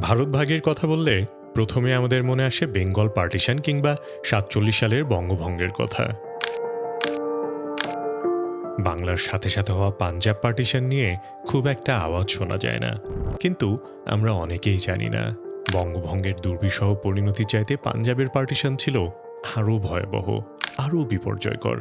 ভারত ভাগের কথা বললে প্রথমে আমাদের মনে আসে বেঙ্গল পার্টিশন কিংবা সাতচল্লিশ সালের বঙ্গভঙ্গের কথা। বাংলার সাথে সাথে হওয়া পাঞ্জাব পার্টিশন নিয়ে খুব একটা আওয়াজ শোনা যায় না। কিন্তু আমরা অনেকেই জানি না, বঙ্গভঙ্গের দুর্বিষহ পরিণতি চাইতে পাঞ্জাবের পার্টিশন ছিল আরও ভয়াবহ, আরও বিপর্যয়কর।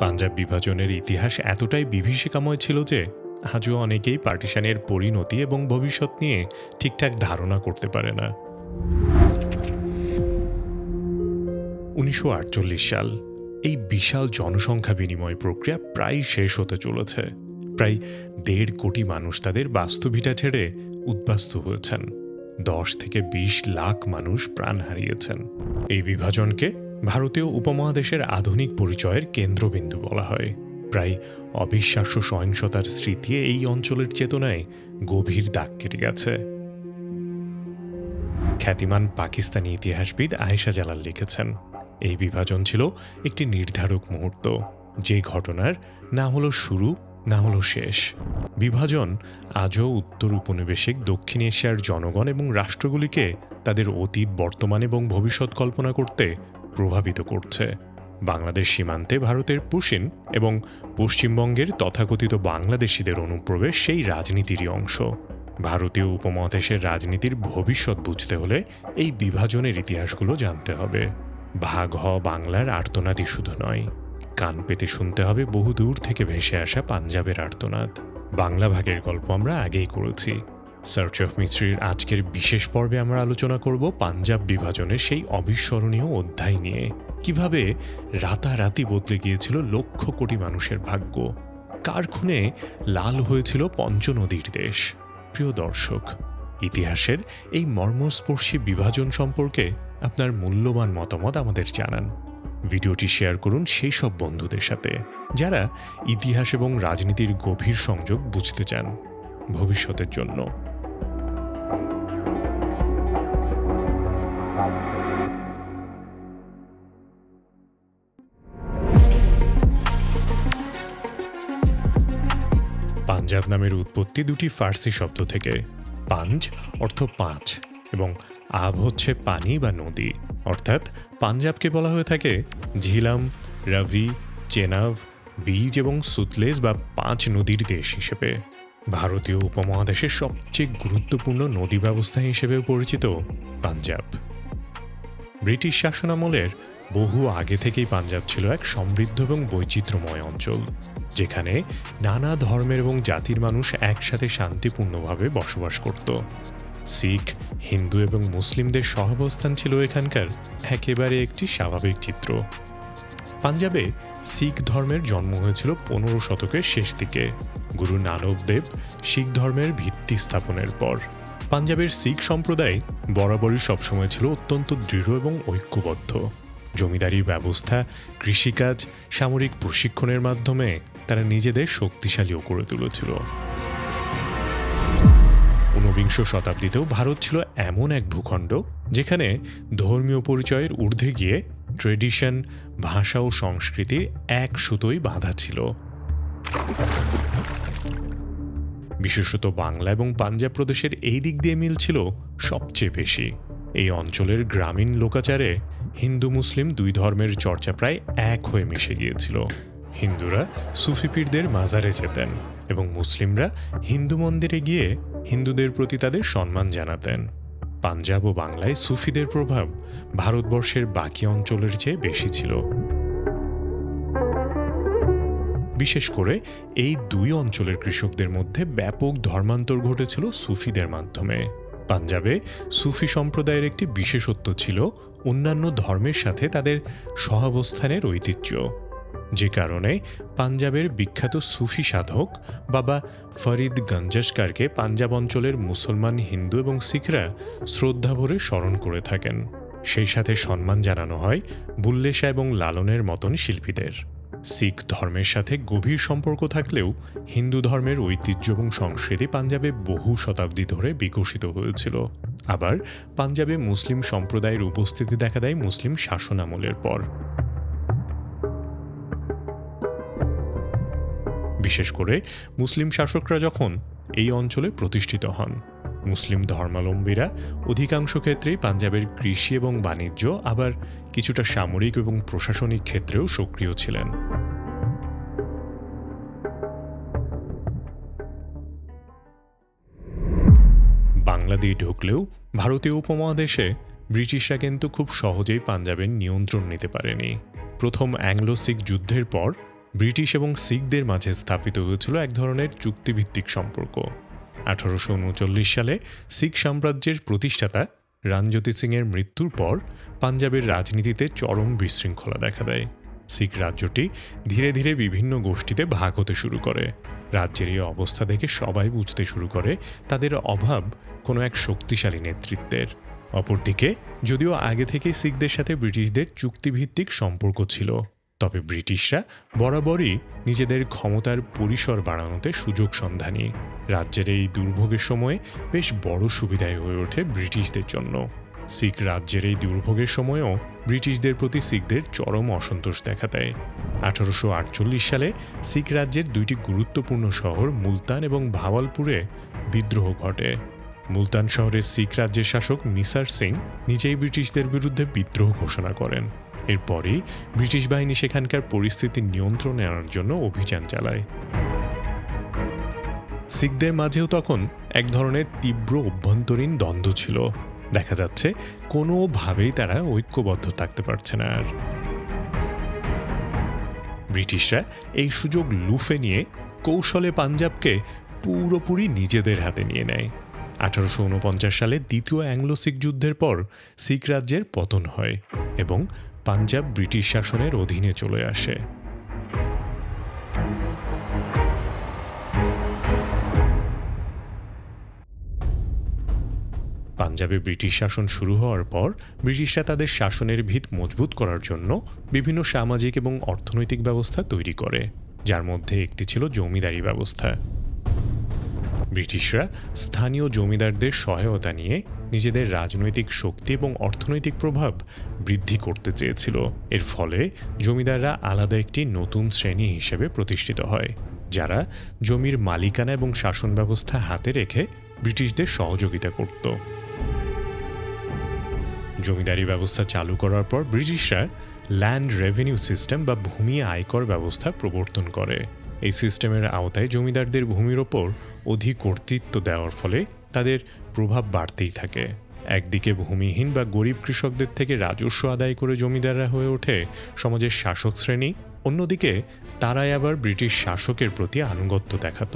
পাঞ্জাব বিভাজনের ইতিহাস এতটাই বিভীষিকাময় ছিল যে আজও অনেকেই পার্টিশানের পরিণতি এবং ভবিষ্যৎ নিয়ে ঠিকঠাক ধারণা করতে পারে না। উনিশশো আটচল্লিশ সাল, এই বিশাল জনসংখ্যা বিনিময় প্রক্রিয়া প্রায় শেষ হতে চলেছে। প্রায় দেড় কোটি মানুষ তাদের বাস্তুভিটা ছেড়ে উদ্বাস্তু হয়েছেন। দশ থেকে বিশ লাখ মানুষ প্রাণ হারিয়েছেন। এই বিভাজনকে ভারতীয় উপমহাদেশের আধুনিক পরিচয়ের কেন্দ্রবিন্দু বলা হয়। প্রায় অবিশ্বাস্য সহিংসতার স্মৃতি এই অঞ্চলের চেতনায় গভীর দাগ কেটে গেছে। খ্যাতিমান পাকিস্তানি ইতিহাসবিদ আয়েশা জালাল লিখেছেন, এই বিভাজন ছিল একটি নির্ধারক মুহূর্ত। যে ঘটনার না হলো শুরু, না হলো শেষ। বিভাজন আজও উত্তর উপনিবেশিক, দক্ষিণ এশিয়ার জনগণ এবং রাষ্ট্রগুলিকে তাদের অতীত, বর্তমান এবং ভবিষ্যৎ কল্পনা করতে প্রভাবিত করছে। বাংলাদেশ সীমান্তে ভারতের পুশিন এবং পশ্চিমবঙ্গের তথাকথিত বাংলাদেশিদের অনুপ্রবেশ সেই রাজনীতিরই অংশ। ভারতীয় উপমহাদেশের রাজনীতির ভবিষ্যৎ বুঝতে হলে এই বিভাজনের ইতিহাসগুলো জানতে হবে। ভাগ হ বাংলার আর্তনাদই শুধু নয়, কান পেতে শুনতে হবে বহু দূর থেকে ভেসে আসা পাঞ্জাবের আর্তনাদ। বাংলা ভাগের গল্প আমরা আগেই করেছি। সার্চ অফ মিস্ট্রির আজকের বিশেষ পর্বে আমরা আলোচনা করব পাঞ্জাব বিভাজনের সেই অবিস্মরণীয় অধ্যায় নিয়ে। কীভাবে রাতারাতি বদলে গিয়েছিল লক্ষ কোটি মানুষের ভাগ্য? কার খুনে লাল হয়েছিল পঞ্চনদীর দেশ? প্রিয় দর্শক, ইতিহাসের এই মর্মস্পর্শী বিভাজন সম্পর্কে আপনার মূল্যবান মতামত আমাদের জানান। ভিডিওটি শেয়ার করুন সেই সব বন্ধুদের সাথে, যারা ইতিহাস এবং রাজনীতির গভীর সংযোগ বুঝতে চান। ভবিষ্যতের জন্য। পাঞ্জাব নামের উৎপত্তি দুটি ফার্সি শব্দ থেকে। পাঞ্জ অর্থ পাঁচ এবং আব হচ্ছে পানি বা নদী। অর্থাৎ পাঞ্জাবকে বলা হয়ে থাকে ঝিলাম রাভি চেনাব, বীজ এবং সুতলেজ বা পাঁচ নদীর দেশ হিসেবে। ভারতীয় উপমহাদেশের সবচেয়ে গুরুত্বপূর্ণ নদী ব্যবস্থা হিসেবেও পরিচিত পাঞ্জাব। ব্রিটিশ শাসনামলের বহু আগে থেকেই পাঞ্জাব ছিল এক সমৃদ্ধ এবং বৈচিত্র্যময় অঞ্চল। যেখানে নানা ধর্মের এবং জাতির মানুষ একসাথে শান্তিপূর্ণভাবে বসবাস করত। শিখ, হিন্দু এবং মুসলিমদের সহাবস্থান ছিল এখানকার একেবারে একটি স্বাভাবিক চিত্র। পাঞ্জাবে শিখ ধর্মের জন্ম হয়েছিল পনেরো শতকের শেষ দিকে। গুরু নানক দেব শিখ ধর্মের ভিত্তি স্থাপনের পর। পাঞ্জাবের শিখ সম্প্রদায় বরাবরই সবসময় ছিল অত্যন্ত দৃঢ় এবং ঐক্যবদ্ধ। জমিদারি ব্যবস্থা, কৃষিকাজ, সামরিক প্রশিক্ষণের মাধ্যমে তারা নিজেদের শক্তিশালীও করে তুলেছিল। ঊনবিংশ শতাব্দীতেও ভারত ছিল এমন এক ভূখণ্ড যেখানে ধর্মীয় পরিচয়ের ঊর্ধ্বে গিয়ে ট্রেডিশন ভাষা ও সংস্কৃতির এক সুতোই বাঁধা ছিল। বিশেষত বাংলা এবং পাঞ্জাব প্রদেশের এই দিক দিয়ে মিল ছিল সবচেয়ে বেশি। এই অঞ্চলের গ্রামীণ লোকাচারে হিন্দু মুসলিম দুই ধর্মের চর্চা প্রায় এক হয়ে মিশে গিয়েছিল। হিন্দুরা সুফিপীরদের মাজারে যেতেন এবং মুসলিমরা হিন্দু মন্দিরে গিয়ে হিন্দুদের প্রতি তাদের সম্মান জানাতেন। পাঞ্জাব ও বাংলায় সুফিদের প্রভাব ভারতবর্ষের বাকি অঞ্চলের চেয়ে বেশি ছিল। বিশেষ করে এই দুই অঞ্চলের কৃষকদের মধ্যে ব্যাপক ধর্মান্তর ঘটেছিল সুফিদের মাধ্যমে। পাঞ্জাবে সুফি সম্প্রদায়ের একটি বিশেষত্ব ছিল অন্যান্য ধর্মের সাথে তাদের সহাবস্থানের ঐতিহ্য। যে কারণে পাঞ্জাবের বিখ্যাত সুফি সাধক বাবা ফরিদ গঞ্জস্কারকে পাঞ্জাব অঞ্চলের মুসলমান, হিন্দু এবং শিখরা শ্রদ্ধাভরে স্মরণ করে থাকেন। সেই সাথে সম্মান জানানো হয় বুল্লেশা এবং লালনের মতন শিল্পীদের। শিখ ধর্মের সাথে গভীর সম্পর্ক থাকলেও হিন্দু ধর্মের ঐতিহ্য এবং সংস্কৃতি পাঞ্জাবে বহু শতাব্দী ধরে বিকশিত হয়েছিল। আবার পাঞ্জাবে মুসলিম সম্প্রদায়ের উপস্থিতি দেখা দেয় মুসলিম শাসনামলের পর। বিশেষ করে মুসলিম শাসকরা যখন এই অঞ্চলে প্রতিষ্ঠিত হন। মুসলিম ধর্মাবলম্বীরা অধিকাংশ ক্ষেত্রেই পাঞ্জাবের কৃষি এবং বাণিজ্য, আবার কিছুটা সামরিক এবং প্রশাসনিক ক্ষেত্রেও সক্রিয় ছিলেন। বাংলা দিয়ে ঢুকলেও ভারতীয় উপমহাদেশে ব্রিটিশরা কিন্তু খুব সহজেই পাঞ্জাবের নিয়ন্ত্রণ নিতে পারেনি। প্রথম অ্যাংলো শিখ যুদ্ধের পর ব্রিটিশ এবং শিখদের মাঝে স্থাপিত হয়েছিল এক ধরনের চুক্তিভিত্তিক সম্পর্ক। আঠারোশো উনচল্লিশ সালে শিখ সাম্রাজ্যের প্রতিষ্ঠাতা রানজ্যোতি সিংয়ের মৃত্যুর পর পাঞ্জাবের রাজনীতিতে চরম বিশৃঙ্খলা দেখা দেয়। শিখ রাজ্যটি ধীরে ধীরে বিভিন্ন গোষ্ঠীতে ভাগ হতে শুরু করে। রাজ্যের এই অবস্থা দেখে সবাই বুঝতে শুরু করে তাদের অভাব কোনো এক শক্তিশালী নেতৃত্বের। অপরদিকে, যদিও আগে থেকেই শিখদের সাথে ব্রিটিশদের চুক্তিভিত্তিক সম্পর্ক ছিল। তবে ব্রিটিশরা বরাবরই নিজেদের ক্ষমতার পরিসর বাড়ানোতে সুযোগ সন্ধানী। রাজ্যের এই দুর্ভোগের সময়ে বেশ বড় সুবিধায় হয়ে ওঠে ব্রিটিশদের জন্য। শিখ রাজ্যের এই দুর্ভোগের সময়েও ব্রিটিশদের প্রতি শিখদের চরম অসন্তোষ দেখা দেয়। আঠারোশো আটচল্লিশ সালে শিখ রাজ্যের দুইটি গুরুত্বপূর্ণ শহর মুলতান এবং ভাওয়ালপুরে বিদ্রোহ ঘটে। মুলতান শহরের শিখ রাজ্যের শাসক নিসার সিং নিজেই ব্রিটিশদের বিরুদ্ধে বিদ্রোহ ঘোষণা করেন। এরপরই ব্রিটিশ বাহিনী সেখানকার পরিস্থিতি নিয়ন্ত্রণে আনার জন্য অভিযান চালায়। শিখদের মাঝেও তখন এক ধরনের তীব্র অভ্যন্তরীণ দ্বন্দ্ব ছিল। দেখা যাচ্ছে, কোনোভাবেই তারা ঐক্যবদ্ধ থাকতে পারছে না আর। ব্রিটিশরা এই সুযোগ লুফে নিয়ে কৌশলে পাঞ্জাবকে পুরোপুরি নিজেদের হাতে নিয়ে নেয়। আঠারোশো উনপঞ্চাশ সালে দ্বিতীয় অ্যাংলো শিখ যুদ্ধের পর শিখ রাজ্যের পতন হয় এবং পাঞ্জাব ব্রিটিশ শাসনের অধীনে চলে আসে। পাঞ্জাবে ব্রিটিশ শাসন শুরু হওয়ার পর ব্রিটিশরা তাদের শাসনের ভিত মজবুত করার জন্য বিভিন্ন সামাজিক এবং অর্থনৈতিক ব্যবস্থা তৈরি করে, যার মধ্যে একটি ছিল জমিদারি ব্যবস্থা। ব্রিটিশরা স্থানীয় জমিদারদের সহায়তা নিয়ে নিজেদের রাজনৈতিক শক্তি এবং অর্থনৈতিক প্রভাব বৃদ্ধি করতে চেয়েছিল। এর ফলে জমিদাররা আলাদা একটি নতুন শ্রেণি হিসেবে প্রতিষ্ঠিত হয়, যারা জমির মালিকানা এবং শাসন ব্যবস্থা হাতে রেখে ব্রিটিশদের সহযোগিতা করত। জমিদারি ব্যবস্থা চালু করার পর ব্রিটিশরা ল্যান্ড রেভিনিউ সিস্টেম বা ভূমি আয়কর ব্যবস্থা প্রবর্তন করে। এই সিস্টেমের আওতায় জমিদারদের ভূমির ওপর অধিক কর্তৃত্ব দেওয়ার ফলে তাদের প্রভাব বাড়তেই থাকে। একদিকে ভূমিহীন বা গরিব কৃষকদের থেকে রাজস্ব আদায় করে জমিদাররা হয়ে ওঠে সমাজের শাসক শ্রেণি, অন্যদিকে তারাই আবার ব্রিটিশ শাসকের প্রতি আনুগত্য দেখাত।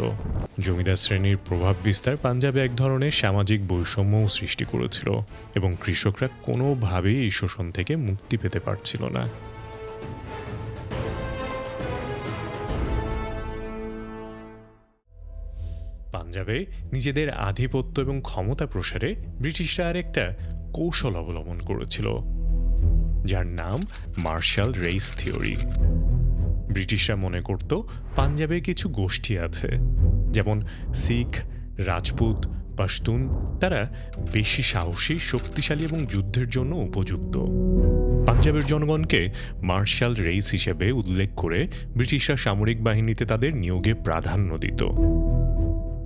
জমিদার শ্রেণির প্রভাব বিস্তার পাঞ্জাবে এক ধরনের সামাজিক বৈষম্যও সৃষ্টি করেছিল এবং কৃষকরা কোনোভাবেই এই শোষণ থেকে মুক্তি পেতে পারছিল না। পাঞ্জাবে নিজেদের আধিপত্য এবং ক্ষমতা প্রসারে ব্রিটিশরা আর একটা কৌশল অবলম্বন করেছিল, যার নাম মার্শাল রেইস থিওরি। ব্রিটিশরা মনে করত পাঞ্জাবে কিছু গোষ্ঠী আছে, যেমন শিখ, রাজপুত, পাশতুন, তারা বেশি সাহসী, শক্তিশালী এবং যুদ্ধের জন্য উপযুক্ত। পাঞ্জাবের জনগণকে মার্শাল রেইস হিসেবে উল্লেখ করে ব্রিটিশরা সামরিক বাহিনীতে তাদের নিয়োগে প্রাধান্য দিত।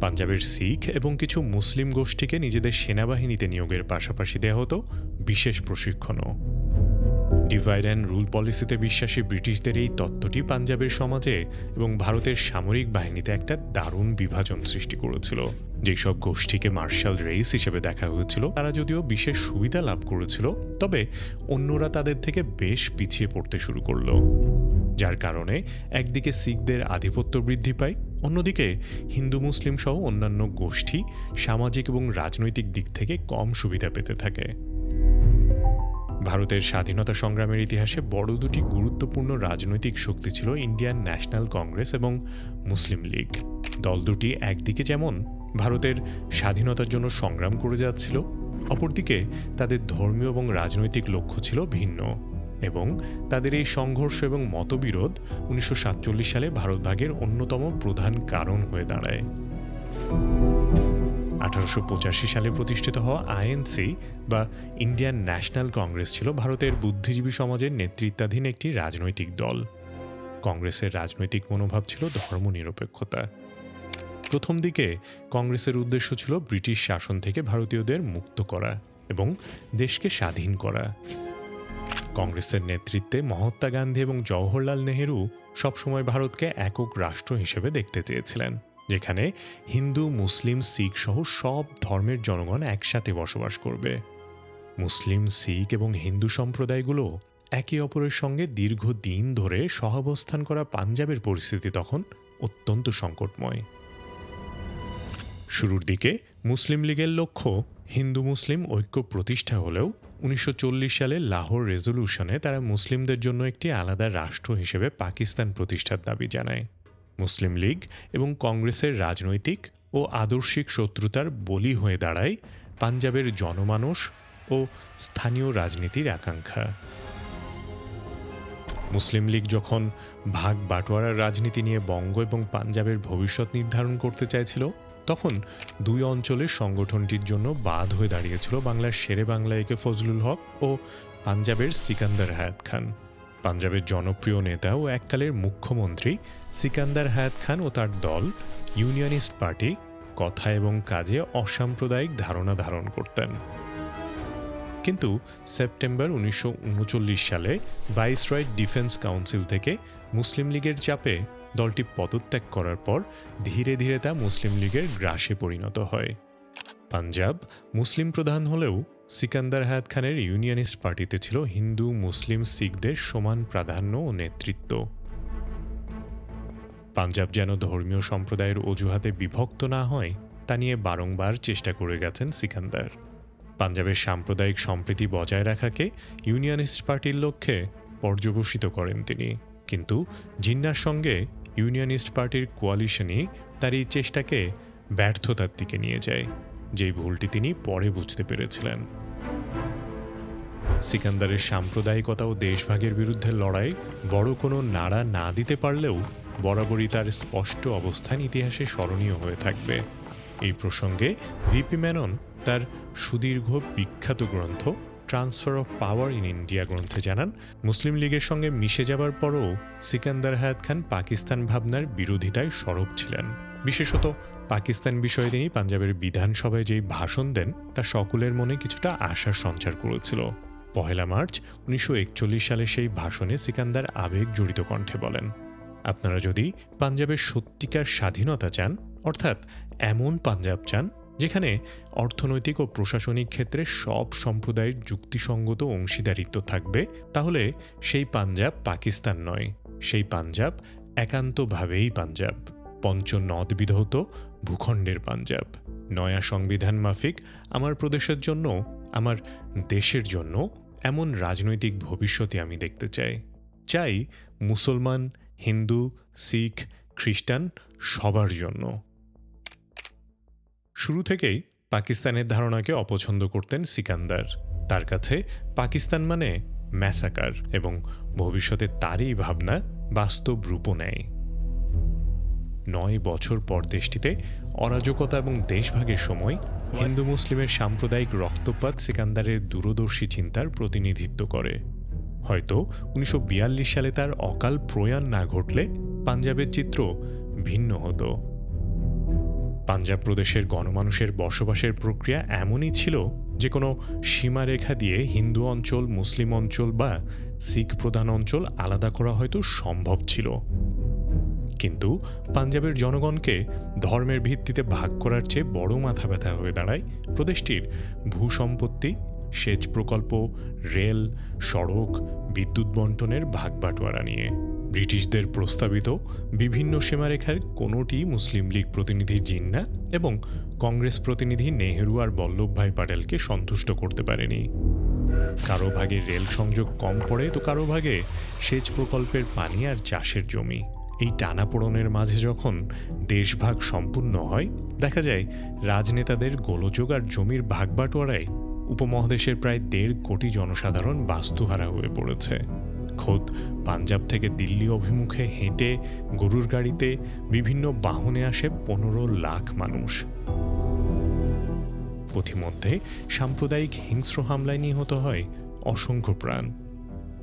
পাঞ্জাবের শিখ এবং কিছু মুসলিম গোষ্ঠীকে নিজেদের সেনাবাহিনীতে নিয়োগের পাশাপাশি দেওয়া হতো বিশেষ প্রশিক্ষণও। ডিভাইড অ্যান্ড রুল পলিসিতে বিশ্বাসী ব্রিটিশদের এই তত্ত্বটি পাঞ্জাবের সমাজে এবং ভারতের সামরিক বাহিনীতে একটা দারুণ বিভাজন সৃষ্টি করেছিল। যেসব গোষ্ঠীকে মার্শাল রেইস হিসেবে দেখা হয়েছিল, তারা যদিও বিশেষ সুবিধা লাভ করেছিল, তবে অন্যরা তাদের থেকে বেশ পিছিয়ে পড়তে শুরু করল। যার কারণে একদিকে শিখদের আধিপত্য বৃদ্ধি পায় অন্যদিকে হিন্দু মুসলিম সহ অন্যান্য গোষ্ঠী সামাজিক এবং রাজনৈতিক দিক থেকে কম সুবিধা পেতে থাকে। ভারতের স্বাধীনতা সংগ্রামের ইতিহাসে বড় দুটি গুরুত্বপূর্ণ রাজনৈতিক শক্তি ছিল ইন্ডিয়ান ন্যাশনাল কংগ্রেস এবং মুসলিম লীগ। দল দুটি একদিকে যেমন ভারতের স্বাধীনতার জন্য সংগ্রাম করে যাচ্ছিল, অপরদিকে তাদের ধর্মীয় এবং রাজনৈতিক লক্ষ্য ছিল ভিন্ন। এবং তাদের এই সংঘর্ষ এবং মতবিরোধ উনিশশো সাতচল্লিশ সালে ভারত ভাগের অন্যতম প্রধান কারণ হয়ে দাঁড়ায়। আঠারোশো পঁচাশি সালে প্রতিষ্ঠিত হওয়া আইএনসি বা ইন্ডিয়ান ন্যাশনাল কংগ্রেস ছিল ভারতের বুদ্ধিজীবী সমাজের নেতৃত্বাধীন একটি রাজনৈতিক দল। কংগ্রেসের রাজনৈতিক মনোভাব ছিল ধর্মনিরপেক্ষতা। প্রথম দিকে কংগ্রেসের উদ্দেশ্য ছিল ব্রিটিশ শাসন থেকে ভারতীয়দের মুক্ত করা এবং দেশকে স্বাধীন করা। কংগ্রেসের নেতৃত্বে মহাত্মা গান্ধী এবং জওহরলাল নেহেরু সবসময় ভারতকে একক রাষ্ট্র হিসেবে দেখতে চেয়েছিলেন, যেখানে হিন্দু, মুসলিম, শিখ সহ সব ধর্মের জনগণ একসাথে বসবাস করবে। মুসলিম, শিখ এবং হিন্দু সম্প্রদায়গুলো একে অপরের সঙ্গে দীর্ঘদিন ধরে সহাবস্থান করা পাঞ্জাবের পরিস্থিতি তখন অত্যন্ত সংকটময়। শুরুর দিকে মুসলিম লীগের লক্ষ্য হিন্দু মুসলিম ঐক্য প্রতিষ্ঠা হলেও উনিশশো চল্লিশ সালে লাহোর রেজলিউশনে তারা মুসলিমদের জন্য একটি আলাদা রাষ্ট্র হিসেবে পাকিস্তান প্রতিষ্ঠার দাবি জানায়। মুসলিম লীগ এবং কংগ্রেসের রাজনৈতিক ও আদর্শিক শত্রুতার বলি হয়ে দাঁড়ায় পাঞ্জাবের জনমানস ও স্থানীয় রাজনীতির আকাঙ্ক্ষা। মুসলিম লীগ যখন ভাগ বাটোয়ারার রাজনীতি নিয়ে বঙ্গ এবং পাঞ্জাবের ভবিষ্যৎ নির্ধারণ করতে চাইছিল তখন দুই অঞ্চলের সংগঠনটির জন্য বাদ হয়ে দাঁড়িয়েছিল বাংলার শেরে বাংলা একে ফজলুল হক ও পাঞ্জাবের সিকান্দার হায়াত খান। পাঞ্জাবের জনপ্রিয় নেতা ও এককালের মুখ্যমন্ত্রী সিকান্দার হায়াত খান ও তার দল ইউনিয়নিস্ট পার্টি কথা এবং কাজে অসাম্প্রদায়িক ধারণা ধারণ করতেন। কিন্তু সেপ্টেম্বর উনিশশো উনচল্লিশ সালে ভাইসরয় ডিফেন্স কাউন্সিল থেকে মুসলিম লীগের চাপে দলটি পদত্যাগ করার পর ধীরে ধীরে তা মুসলিম লীগের গ্রাসে পরিণত হয়। পাঞ্জাব মুসলিম প্রধান হলেও সিকান্দার হায়াত খানের ইউনিয়নিস্ট পার্টিতে ছিল হিন্দু, মুসলিম, শিখদের সমান প্রাধান্য ও নেতৃত্ব। পাঞ্জাব যেন ধর্মীয় সম্প্রদায়ের অজুহাতে বিভক্ত না হয়, তা নিয়ে বারংবার চেষ্টা করে গেছেন সিকান্দার। পাঞ্জাবের সাম্প্রদায়িক সম্প্রীতি বজায় রাখাকে ইউনিয়নিস্ট পার্টির লক্ষ্যে পর্যবসিত করেন তিনি। কিন্তু জিন্নার সঙ্গে ইউনিয়নিস্ট পার্টির কোয়ালিশনই তার এই চেষ্টাকে ব্যর্থতার দিকে নিয়ে যায়, যেই ভুলটি তিনি পরে বুঝতে পেরেছিলেন। সিকান্দারের সাম্প্রদায়িকতা ও দেশভাগের বিরুদ্ধে লড়াই বড় কোনো নাড়া না দিতে পারলেও বরাবরই তার স্পষ্ট অবস্থান ইতিহাসে স্মরণীয় হয়ে থাকবে। এই প্রসঙ্গে ভিপি মেনন তার সুদীর্ঘ বিখ্যাত গ্রন্থ transfer of power in India গ্রন্থে জানান, মুসলিম লীগের সঙ্গে মিশে যাবার পরও সিকান্দার হায়াত খান পাকিস্তান ভাবনার বিরোধিতায় সরব ছিলেন। বিশেষত পাকিস্তান বিষয়ে তিনি পাঞ্জাবের বিধানসভায় যেই ভাষণ দেন, তা সকলের মনে কিছুটা আশার সঞ্চার করেছিল। পহেলা মার্চ উনিশশো একচল্লিশ সালে সেই ভাষণে সিকান্দার আবেগ জড়িত কণ্ঠে বলেন, আপনারা যদি পাঞ্জাবের সত্যিকার স্বাধীনতা চান, অর্থাৎ এমন পাঞ্জাব চান যেখানে অর্থনৈতিক ও প্রশাসনিক ক্ষেত্রে সব সম্প্রদায়ের যুক্তিসঙ্গত অংশীদারিত্ব থাকবে, তাহলে সেই পাঞ্জাব পাকিস্তান নয়। সেই পাঞ্জাব একান্তভাবেই পাঞ্জাব। পঞ্চ নদ বিধৌত ভূখণ্ডের পাঞ্জাব। নয়া সংবিধান মাফিক আমার প্রদেশের জন্য, আমার দেশের জন্য এমন রাজনৈতিক ভবিষ্যতে আমি দেখতে চাই। চাই মুসলমান, হিন্দু, শিখ, খ্রিস্টান সবার জন্য। শুরু থেকেই পাকিস্তানের ধারণাকে অপছন্দ করতেন সিকান্দার। তার কাছে পাকিস্তান মানে ম্যাসাকার এবং ভবিষ্যতে তারই ভাবনা বাস্তব রূপ নেয়। নয় বছর পর দেশটিতে অরাজকতা এবং দেশভাগের সময় হিন্দু মুসলিমের সাম্প্রদায়িক রক্তপাত সিকান্দারের দূরদর্শী চিন্তার প্রতিনিধিত্ব করে। হয়তো উনিশশো বিয়াল্লিশ সালে তার অকাল প্রয়াণ না ঘটলে পাঞ্জাবের চিত্র ভিন্ন হতো। পাঞ্জাব প্রদেশের গণমানুষের বসবাসের প্রক্রিয়া এমনই ছিল যে কোনো সীমারেখা দিয়ে হিন্দু অঞ্চল, মুসলিম অঞ্চল বা শিখ প্রধান অঞ্চল আলাদা করা হয়তো সম্ভব ছিল। কিন্তু পাঞ্জাবের জনগণকে ধর্মের ভিত্তিতে ভাগ করার চেয়ে বড় মাথা ব্যথা হয়ে দাঁড়ায় প্রদেশটির ভূসম্পত্তি, সেচ প্রকল্প, রেল, সড়ক, বিদ্যুৎ বন্টনের ভাগবাটোয়ারা নিয়ে। ব্রিটিশদের প্রস্তাবিত বিভিন্ন সীমারেখার কোনোটি মুসলিম লীগ প্রতিনিধি জিন্না এবং কংগ্রেস প্রতিনিধি নেহেরু আর বল্লভভাই পাটেলকে সন্তুষ্ট করতে পারেনি। কারও ভাগে রেল সংযোগ কম পড়ে তো কারও ভাগে সেচ প্রকল্পের পানি আর চাষের জমি। এই টানাপোড়নের মাঝে যখন দেশভাগ সম্পূর্ণ হয়, দেখা যায় রাজনেতাদের গোলযোগ আর জমির ভাগবাটোয়ারায় উপমহাদেশের প্রায় দেড় কোটি জনসাধারণ বাস্তুহারা হয়ে পড়েছে। খোদ পাঞ্জাব থেকে দিল্লি অভিমুখে হেঁটে গরুর গাড়িতে বিভিন্ন বাহনে আসে পনেরো লাখ মানুষ। পথিমধ্যে সাম্প্রদায়িক হিংস্র হামলায় নিহত হয় অসংখ্য প্রাণ।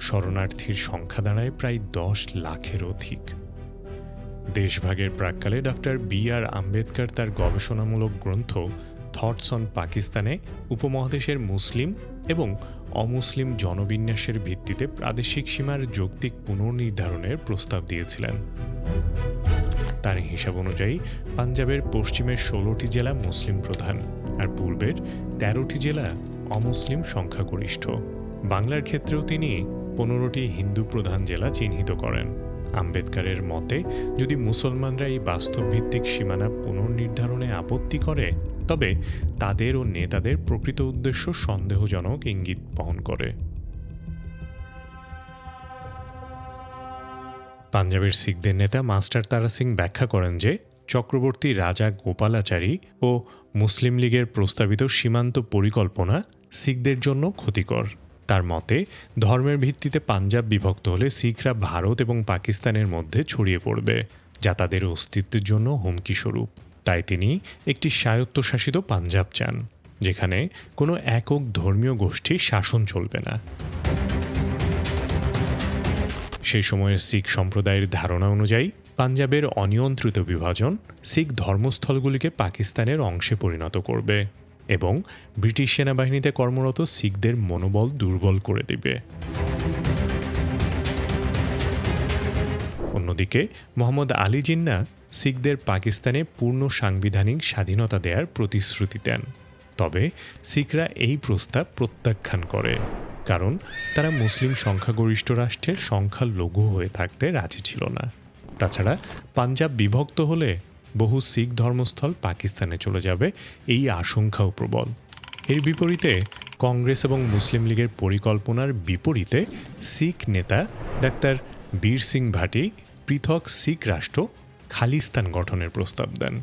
শরণার্থীর সংখ্যা দাঁড়ায় প্রায় দশ লাখের অধিক। দেশভাগের প্রাককালে ডক্টর বি আর আম্বেদকর তার গবেষণামূলক গ্রন্থ থটস অন পাকিস্তানে উপমহাদেশের মুসলিম এবং অমুসলিম জনবিন্যাসের ভিত্তিতে প্রাদেশিক সীমার যৌক্তিক পুনর্নির্ধারণের প্রস্তাব দিয়েছিলেন। তার হিসাব অনুযায়ী, পাঞ্জাবের পশ্চিমের ষোলোটি জেলা মুসলিম প্রধান আর পূর্বের তেরোটি জেলা অমুসলিম সংখ্যাগরিষ্ঠ। বাংলার ক্ষেত্রেও তিনি পনেরোটি হিন্দু প্রধান জেলা চিহ্নিত করেন। আম্বেদকরের মতে, যদি মুসলমানরা এই বাস্তবভিত্তিক সীমানা পুনর্নির্ধারণে আপত্তি করে, তবে তাদের ও নেতাদের প্রকৃত উদ্দেশ্য সন্দেহজনক ইঙ্গিত বহন করে। পাঞ্জাবের শিখদের নেতা মাস্টার তারা সিং ব্যাখ্যা করেন যে, চক্রবর্তী রাজা গোপালাচারী ও মুসলিম লীগের প্রস্তাবিত সীমান্ত পরিকল্পনা শিখদের জন্য ক্ষতিকর। তার মতে, ধর্মের ভিত্তিতে পাঞ্জাব বিভক্ত হলে শিখরা ভারত এবং পাকিস্তানের মধ্যে ছড়িয়ে পড়বে, যা তাদের অস্তিত্বের জন্য হুমকি স্বরূপ। তাই তিনি একটি স্বায়ত্তশাসিত পাঞ্জাব চান, যেখানে কোনো একক ধর্মীয় গোষ্ঠীর শাসন চলবে না। সেই সময়ের শিখ সম্প্রদায়ের ধারণা অনুযায়ী, পাঞ্জাবের অনিয়ন্ত্রিত বিভাজন শিখ ধর্মস্থলগুলিকে পাকিস্তানের অংশে পরিণত করবে। এবং ব্রিটিশ সেনাবাহিনীতে কর্মরত শিখদের মনোবল দুর্বল করে দিবে। অন্যদিকে, মোহাম্মদ আলী জিন্না শিখদের পাকিস্তানে পূর্ণ সাংবিধানিক স্বাধীনতা দেওয়ার প্রতিশ্রুতি দেন। তবে শিখরা এই প্রস্তাব প্রত্যাখ্যান করে, কারণ তারা মুসলিম সংখ্যাগরিষ্ঠ রাষ্ট্রের সংখ্যালঘু হয়ে থাকতে রাজি ছিল না। তাছাড়া পাঞ্জাব বিভক্ত হলে বহু শিখ ধর্মস্থল পাকিস্তানে চলে যাবে এই আশঙ্কাও প্রবল। এর বিপরীতে কংগ্রেস এবং মুসলিম লীগের পরিকল্পনার বিপরীতে শিখ নেতা ডাক্তার বীর সিং ভাটি পৃথক শিখ রাষ্ট্র খালিস্তান গঠনের প্রস্তাব দেন।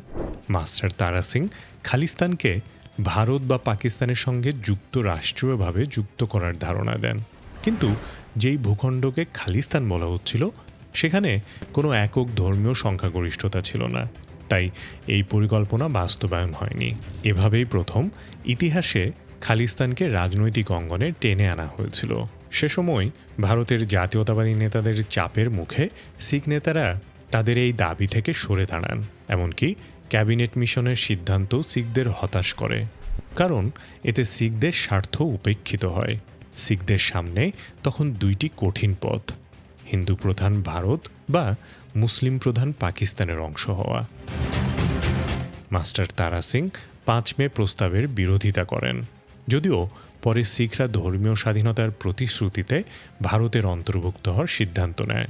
মাস্টার তারা সিং খালিস্তানকে ভারত বা পাকিস্তানের সঙ্গে যুক্তরাষ্ট্রীয়ভাবে যুক্ত করার ধারণা দেন। কিন্তু যেই ভূখণ্ডকে খালিস্তান বলা হচ্ছিল, সেখানে কোনো একক ধর্মীয় সংখ্যাগরিষ্ঠতা ছিল না। তাই এই পরিকল্পনা বাস্তবায়ন হয়নি। এভাবেই প্রথম ইতিহাসে খালিস্তানকে রাজনৈতিক অঙ্গনে টেনে আনা হয়েছিল। সে সময় ভারতের জাতীয়তাবাদী নেতাদের চাপের মুখে শিখ নেতারা তাদের এই দাবি থেকে সরে দাঁড়ান, এমনকি ক্যাবিনেট মিশনের সিদ্ধান্ত শিখদের হতাশ করে। কারণ এতে শিখদের স্বার্থ উপেক্ষিত হয়। শিখদের সামনে তখন দুইটি কঠিন পথ, হিন্দু প্রধান ভারত বা মুসলিম প্রধান পাকিস্তানের অংশ হওয়া। মাস্টার তারা সিং পাঁচ মে প্রস্তাবের বিরোধিতা করেন। যদিও পরে শিখরা ধর্মীয় স্বাধীনতার প্রতিশ্রুতিতে ভারতের অন্তর্ভুক্ত হওয়ার সিদ্ধান্ত নেয়।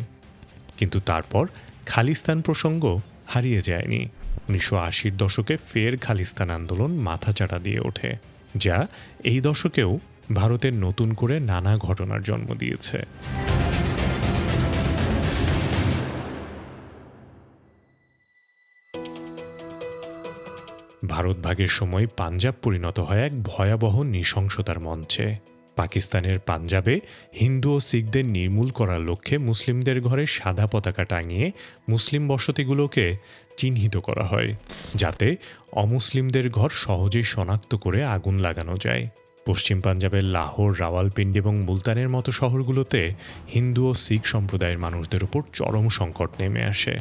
কিন্তু তারপর খালিস্তান প্রসঙ্গ হারিয়ে যায়নি। উনিশশো আশির দশকে ফের খালিস্তান আন্দোলন মাথাচাড়া দিয়ে ওঠে, যা এই দশকেও ভারতের নতুন করে নানা ঘটনার জন্ম দিয়েছে। ভারত ভাগের সময় পাঞ্জাব পরিণত হয় এক ভয়াবহ নৃশংসতার মঞ্চে। পাকিস্তানের পাঞ্জাবে হিন্দু ও শিখদের নির্মূল করার লক্ষ্যে মুসলিমদের ঘরে সাদা পতাকা টাঙিয়ে মুসলিম বসতিগুলোকে চিহ্নিত করা হয়, যাতে অমুসলিমদের ঘর সহজেই শনাক্ত করে আগুন লাগানো যায়। পশ্চিম পাঞ্জাবের লাহোর, রাওয়ালপিন্ডি এবং মুলতানের মতো শহরগুলোতে হিন্দু ও শিখ সম্প্রদায়ের মানুষদের উপর চরম সংকট নেমে আসে।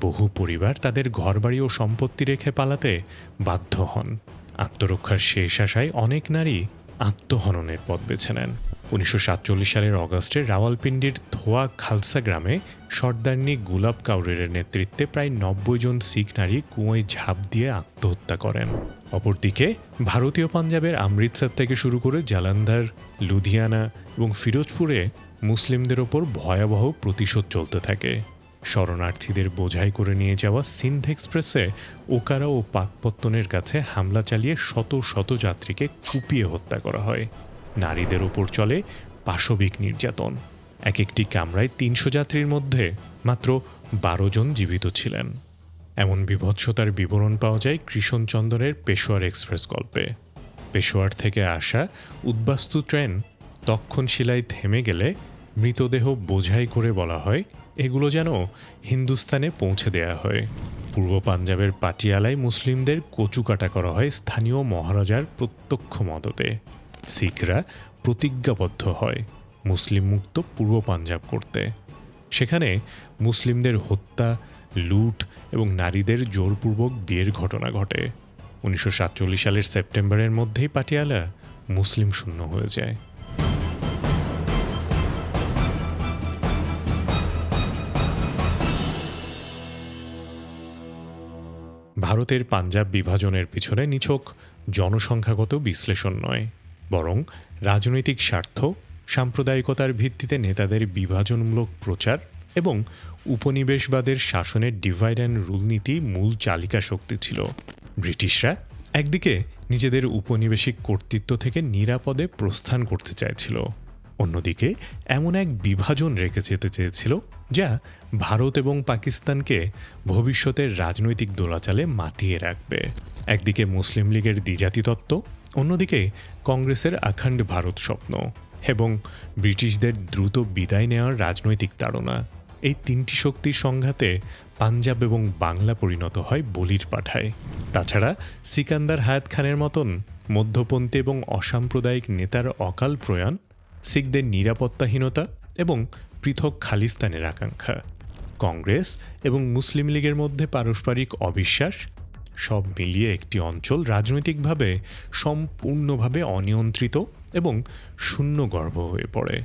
বহু পরিবার তাদের ঘরবাড়ি ও সম্পত্তি রেখে পালাতে বাধ্য হন। আত্মরক্ষার শেষ আশায় অনেক নারী আত্মহননের পথ বেছে নেন। উনিশশো সাতচল্লিশ সালের অগস্টে রাওয়ালপিন্ডির থোয়া খালসা গ্রামে সর্দারনি গুলাব কাউরের নেতৃত্বে প্রায় নব্বই জন শিখ নারী কুয়োয় ঝাঁপ দিয়ে আত্মহত্যা করেন। অপরদিকে, ভারতীয় পাঞ্জাবের অমৃতসর থেকে শুরু করে জালান্ধার, লুধিয়ানা এবং ফিরোজপুরে মুসলিমদের ওপর ভয়াবহ প্রতিশোধ চলতে থাকে। শরণার্থীদের বোঝাই করে নিয়ে যাওয়া সিন্ধ এক্সপ্রেসে ওকারা ও পাকপত্তনের কাছে হামলা চালিয়ে শত শত যাত্রীকে কুপিয়ে হত্যা করা হয়। নারীদের ওপর চলে পাশবিক নির্যাতন। এক একটি কামরায় তিনশো যাত্রীর মধ্যে মাত্র বারো জন জীবিত ছিলেন। এমন বিভৎসতার বিবরণ পাওয়া যায় কৃষ্ণচন্দনের পেশোয়ার এক্সপ্রেস গল্পে। পেশোয়ার থেকে আসা উদ্বাস্তু ট্রেন তক্ষণশিলায় থেমে গেলে মৃতদেহ বোঝাই করে বলা হয়, এগুলো যেন হিন্দুস্তানে পৌঁছে দেয়া হয়। পূর্ব পাঞ্জাবের পাটিয়ালায় মুসলিমদের কচুকাটা করা হয় স্থানীয় মহারাজার প্রত্যক্ষ মদতে। শিখরা প্রতিজ্ঞাবদ্ধ হয় মুসলিম মুক্ত পূর্ব পাঞ্জাব করতে। সেখানে মুসলিমদের হত্যা লুট এবং নারীদের জোরপূর্বক বিয়ের ঘটনা ঘটে। উনিশশো সাতচল্লিশ সালের সেপ্টেম্বরের মধ্যেই পাটিয়ালা মুসলিম শূন্য হয়ে যায়। ভারতের পাঞ্জাব বিভাজনের পিছনে নিছক জনসংখ্যাগত বিশ্লেষণ নয়, বরং রাজনৈতিক স্বার্থ, সাম্প্রদায়িকতার ভিত্তিতে নেতাদের বিভাজনমূলক প্রচার এবং উপনিবেশবাদের শাসনের ডিভাইড অ্যান্ড রুল নীতি মূল চালিকা শক্তি ছিল। ব্রিটিশরা একদিকে নিজেদের উপনিবেশিক কর্তৃত্ব থেকে নিরাপদে প্রস্থান করতে চাইছিল, অন্যদিকে এমন এক বিভাজন রেখে যেতে চেয়েছিল, যা ভারত এবং পাকিস্তানকে ভবিষ্যতের রাজনৈতিক দোলাচালে মাতিয়ে রাখবে। একদিকে মুসলিম লীগের দ্বিজাতি তত্ত্ব অন্যদিকে কংগ্রেসের আখণ্ড ভারত স্বপ্ন এবং ব্রিটিশদের দ্রুত বিদায় নেওয়ার রাজনৈতিক তাড়না। এই তিনটি শক্তির সংঘাতে পাঞ্জাব এবং বাংলা পরিণত হয় বলির পাঠায়। তাছাড়া সিকান্দার হায়াত খানের মতন মধ্যপন্থী এবং অসাম্প্রদায়িক নেতার অকাল প্রয়াণ, শিখদের নিরাপত্তাহীনতা এবং পৃথক খালিস্তানের আকাঙ্ক্ষা। কংগ্রেস এবং মুসলিম লীগের মধ্যে পারস্পরিক অবিশ্বাস সব মিলিয়ে একটি অঞ্চল রাজনৈতিকভাবে সম্পূর্ণভাবে অনিয়ন্ত্রিত এবং শূন্যগর্ভ হয়ে পড়ে।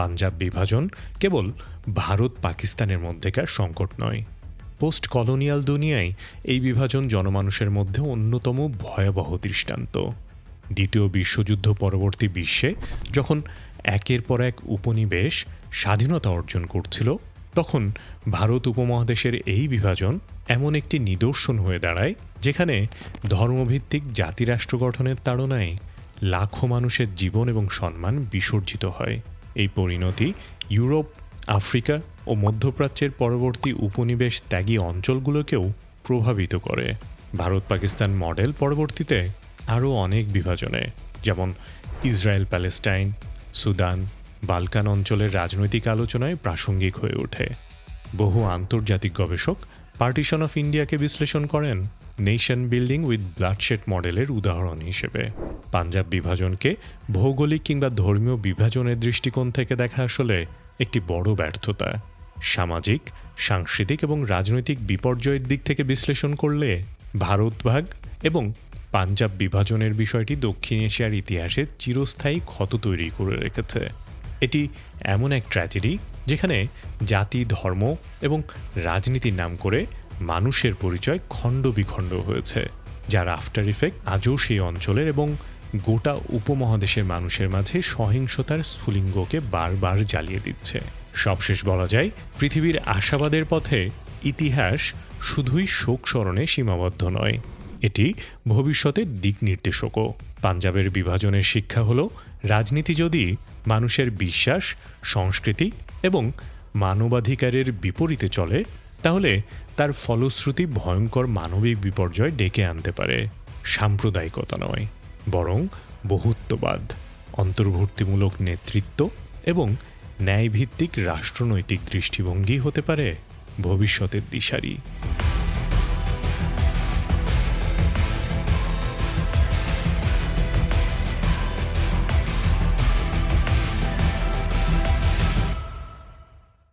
পাঞ্জাব বিভাজন কেবল ভারত পাকিস্তানের মধ্যেকার সংকট নয়। পোস্ট কলোনিয়াল দুনিয়ায় এই বিভাজন জনমানুষের মধ্যে অন্যতম ভয়াবহ দৃষ্টান্ত। দ্বিতীয় বিশ্বযুদ্ধ পরবর্তী বিশ্বে যখন একের পর এক উপনিবেশ স্বাধীনতা অর্জন করছিল, তখন ভারত উপমহাদেশের এই বিভাজন এমন একটি নিদর্শন হয়ে দাঁড়ায়, যেখানে ধর্মভিত্তিক জাতিরাষ্ট্র গঠনের তাড়নায় লাখো মানুষের জীবন এবং সম্মান বিসর্জিত হয়। এই পরিণতি ইউরোপ, আফ্রিকা ও মধ্যপ্রাচ্যের পরবর্তী উপনিবেশ ত্যাগী অঞ্চলগুলোকেও প্রভাবিত করে। ভারত পাকিস্তান মডেল পরবর্তীতে আরও অনেক বিভাজনে, যেমন ইসরায়েল প্যালেস্টাইন, সুদান, বালকান অঞ্চলের রাজনৈতিক আলোচনায় প্রাসঙ্গিক হয়ে ওঠে। বহু আন্তর্জাতিক গবেষক পার্টিশন অফ ইন্ডিয়াকে বিশ্লেষণ করেন নেশন বিল্ডিং উইথ ব্লাডশেড মডেলের উদাহরণ হিসেবে। পাঞ্জাব বিভাজনকে ভৌগোলিক কিংবা ধর্মীয় বিভাজনের দৃষ্টিকোণ থেকে দেখা আসলে একটি বড় ব্যর্থতা। সামাজিক, সাংস্কৃতিক এবং রাজনৈতিক বিপর্যয়ের দিক থেকে বিশ্লেষণ করলে ভারত ভাগ এবং পাঞ্জাব বিভাজনের বিষয়টি দক্ষিণ এশিয়ার ইতিহাসে চিরস্থায়ী ক্ষত তৈরি করে রেখেছে। এটি এমন এক ট্র্যাজেডি যেখানে জাতি, ধর্ম এবং রাজনীতির নাম করে মানুষের পরিচয় খণ্ড বিখণ্ড হয়েছে, যার আফটার ইফেক্ট আজও সেই অঞ্চলের এবং গোটা উপমহাদেশের মানুষের মাঝে সহিংসতার স্ফুলিঙ্গকে বারবার জ্বালিয়ে দিচ্ছে। সবশেষ বলা যায়, পৃথিবীর আশাবাদের পথে ইতিহাস শুধুই শোক স্মরণে সীমাবদ্ধ নয়। এটি ভবিষ্যতের দিক নির্দেশকও। পাঞ্জাবের বিভাজনের শিক্ষা হল, রাজনীতি যদি মানুষের বিশ্বাস, সংস্কৃতি এবং মানবাধিকারের বিপরীতে চলে, তাহলে তার ফলশ্রুতি ভয়ঙ্কর মানবিক বিপর্যয় ডেকে আনতে পারে। সাম্প্রদায়িকতা নয়, বরং বহুত্ববাদ, অন্তর্ভুক্তিমূলক নেতৃত্ব এবং ন্যায়ভিত্তিক রাষ্ট্রনৈতিক দৃষ্টিভঙ্গি হতে পারে ভবিষ্যতের দিশারি।